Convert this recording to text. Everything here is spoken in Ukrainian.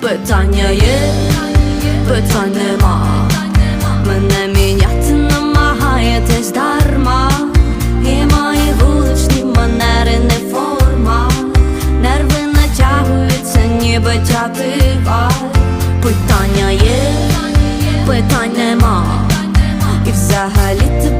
Питання є, питань нема. Мене міняти намагаєтесь дарма. І мої вуличні манери не форма. Нерви натягуються, ніби тятива. Питання є, питань нема. І взагалі тебе